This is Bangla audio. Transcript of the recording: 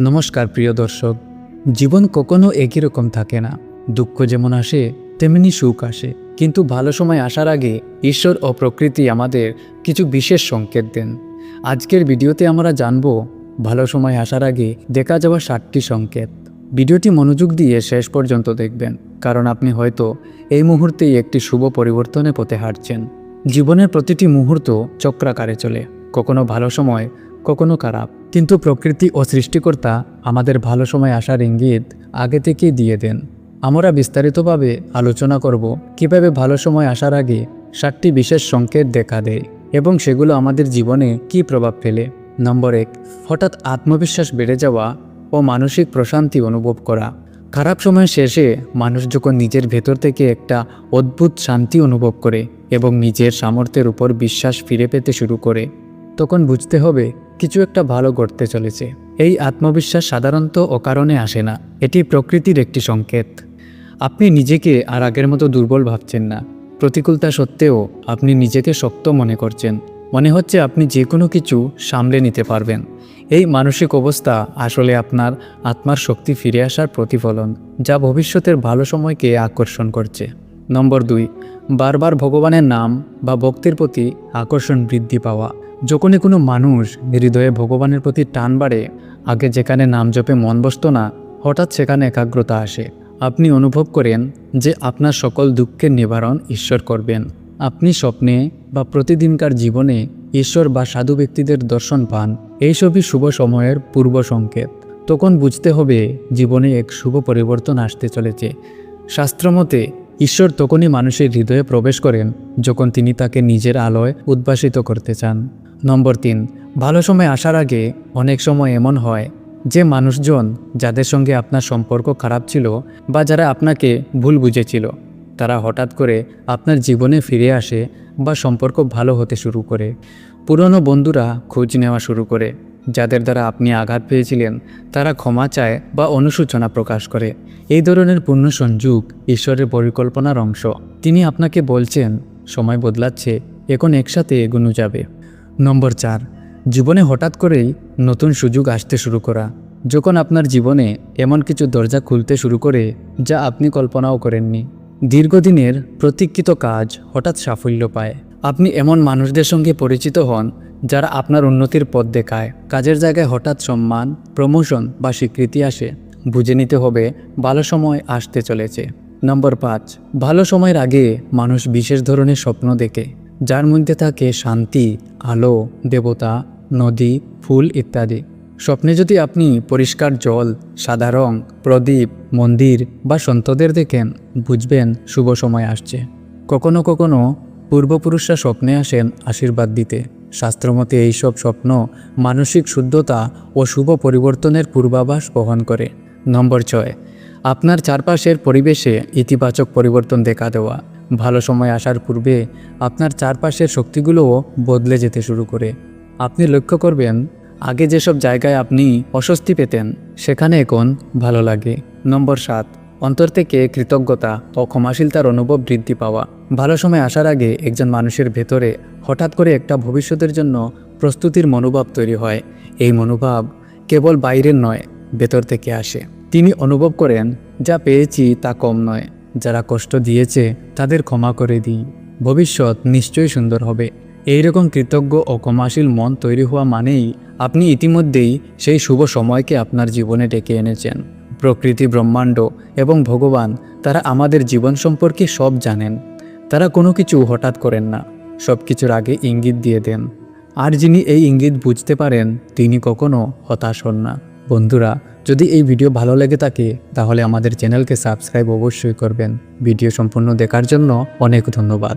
নমস্কার, প্রিয় দর্শক। জীবন কখনো একই রকম থাকে না। দুঃখ যেমন আসে, তেমনি সুখ আসে। কিন্তু ভালো সময় আসার আগে ঈশ্বর ও প্রকৃতি আমাদের কিছু বিশেষ সংকেত দেন। আজকের ভিডিওতে আমরা জানব, ভালো সময় আসার আগে দেখা যাওয়া ষাটটি সংকেত। ভিডিওটি মনোযোগ দিয়ে শেষ পর্যন্ত দেখবেন, কারণ আপনি হয়তো এই মুহূর্তেই একটি শুভ পরিবর্তনে পথে হাঁটছেন। জীবনের প্রতিটি মুহূর্ত চক্রাকারে চলে। কখনো ভালো সময় কখনো খারাপ। কিন্তু প্রকৃতি ও সৃষ্টিকর্তা আমাদের ভালো সময় আসার ইঙ্গিত আগে থেকেই দিয়ে দেন। আমরা বিস্তারিতভাবে আলোচনা করব কীভাবে ভালো সময় আসার আগে সাতটি বিশেষ সংকেত দেখা দেয় এবং সেগুলো আমাদের জীবনে কী প্রভাব ফেলে। নম্বর এক, হঠাৎ আত্মবিশ্বাস বেড়ে যাওয়া ও মানসিক প্রশান্তি অনুভব করা। খারাপ সময়ের শেষে মানুষ যখন নিজের ভেতর থেকে একটা অদ্ভুত শান্তি অনুভব করে এবং নিজের সামর্থ্যের উপর বিশ্বাস ফিরে পেতে শুরু করে, তখন বুঝতে হবে কিছু একটা ভালো ঘটতে চলেছে। এই আত্মবিশ্বাস সাধারণত অকারণে আসে না। এটি প্রকৃতির একটি সংকেত। আপনি নিজেকে আর আগের মতো দুর্বল ভাবছেন না। প্রতিকূলতা সত্ত্বেও আপনি নিজেকে শক্ত মনে করছেন। মনে হচ্ছে আপনি যে কোনো কিছু সামলে নিতে পারবেন। এই মানসিক অবস্থা আসলে আপনার আত্মার শক্তি ফিরে আসার প্রতিফলন, যা ভবিষ্যতের ভালো সময়কে আকর্ষণ করছে। নম্বর দুই, বারবার ভগবানের নাম বা ভক্তির প্রতি আকর্ষণ বৃদ্ধি পাওয়া। যখনই কোনো মানুষ হৃদয়ে ভগবানের প্রতি টান বাড়ে, আগে যেখানে নাম জপে মন বসত না, হঠাৎ সেখানে একাগ্রতা আসে। আপনি অনুভব করেন যে আপনার সকল দুঃখের নিবারণ ঈশ্বর করবেন। আপনি স্বপ্নে বা প্রতিদিনকার জীবনে ঈশ্বর বা সাধু ব্যক্তিদের দর্শন পান। এইসবই শুভ সময়ের পূর্ব সংকেত। তখন বুঝতে হবে জীবনে এক শুভ পরিবর্তন আসতে চলেছে। শাস্ত্রমতে ঈশ্বর তখনই মানুষের হৃদয়ে প্রবেশ করেন যখন তিনি তাকে নিজের আলোয় উদ্ভাসিত করতে চান। নম্বর তিন, ভালো সময় আসার আগে অনেক সময় এমন হয় যে মানুষজন যাদের সঙ্গে আপনার সম্পর্ক খারাপ ছিল বা যারা আপনাকে ভুল বুঝেছিল, তারা হঠাৎ করে আপনার জীবনে ফিরে আসে বা সম্পর্ক ভালো হতে শুরু করে। পুরনো বন্ধুরা খোঁজ নেওয়া শুরু করে, যাদের দ্বারা আপনি আঘাত পেয়েছিলেন, তারা ক্ষমা চায় বা অনুশোচনা প্রকাশ করে। এই ধরনের পূর্ণ সংযোগ ঈশ্বরের পরিকল্পনার অংশ। তিনি আপনাকে বলছেন, সময় বদলাচ্ছে, এখন একসাথে এগোনো যাবে। নম্বর চার, জীবনে হঠাৎ করেই নতুন সুযোগ আসতে শুরু করা। যখন আপনার জীবনে এমন কিছু দরজা খুলতে শুরু করে যা আপনি কল্পনাও করেননি। দীর্ঘদিনের প্রতীক্ষিত কাজ হঠাৎ সাফল্য পায়। আপনি এমন মানুষদের সঙ্গে পরিচিত হন যারা আপনার উন্নতির পথ দেখায়। কাজের জায়গায় হঠাৎ সম্মান, প্রমোশন বা স্বীকৃতি আসে। বুঝে নিতে হবে, ভালো সময় আসতে চলেছে। নম্বর পাঁচ, ভালো সময়ের আগে মানুষ বিশেষ ধরনের স্বপ্ন দেখে। যার মধ্যে থাকে শান্তি, আলো, দেবতা, নদী, ফুল ইত্যাদি। স্বপ্নে যদি আপনি পরিষ্কার জল, সাদা রং, প্রদীপ, মন্দির বা সন্তদের দেখেন, বুঝবেন শুভ সময় আসছে। কখনো কখনো পূর্বপুরুষরা স্বপ্নে আসেন আশীর্বাদ দিতে। শাস্ত্রমতে এইসব স্বপ্ন মানসিক শুদ্ধতা ও শুভ পরিবর্তনের পূর্বাভাস বহন করে। নম্বর ছয়, আপনার চারপাশের পরিবেশে ইতিবাচক পরিবর্তন দেখা দেওয়া। ভালো সময় আসার পূর্বে আপনার চারপাশের শক্তিগুলোও বদলে যেতে শুরু করে। আপনি লক্ষ্য করবেন, আগে যেসব জায়গায় আপনি অস্বস্তি পেতেন, সেখানে এখন ভালো লাগে। নম্বর সাত, অন্তর থেকে কৃতজ্ঞতা ও ক্ষমাশীলতার অনুভব বৃদ্ধি পাওয়া। ভালো সময় আসার আগে একজন মানুষের ভেতরে হঠাৎ করে একটা ভবিষ্যতের জন্য প্রস্তুতির মনোভাব তৈরি হয়। এই মনোভাব কেবল বাইরের নয়, ভেতর থেকে আসে। তিনি অনুভব করেন, যা পেয়েছি তা কম নয়। যারা কষ্ট দিয়েছে, তাদের ক্ষমা করে দিই। ভবিষ্যৎ নিশ্চয়ই সুন্দর হবে। এইরকম কৃতজ্ঞ ও ক্ষমাশীল মন তৈরি হওয়া মানেই আপনি ইতিমধ্যেই সেই শুভ সময়কে আপনার জীবনে ডেকে এনেছেন। প্রকৃতি ব্রহ্মাণ্ড এবং ভগবান, তারা আমাদের জীবন সম্পর্কে সব জানেন। তারা কোনো কিছু হঠাৎ করেন না। সব কিছুর আগে ইঙ্গিত দিয়ে দেন। আর যিনি এই ইঙ্গিত বুঝতে পারেন, তিনি কখনো হতাশ হন না। বন্ধুরা, যদি এই ভিডিও ভালো লেগে থাকে, তাহলে আমাদের চ্যানেলকে সাবস্ক্রাইব অবশ্যই করবেন। ভিডিও সম্পূর্ণ দেখার জন্য অনেক ধন্যবাদ।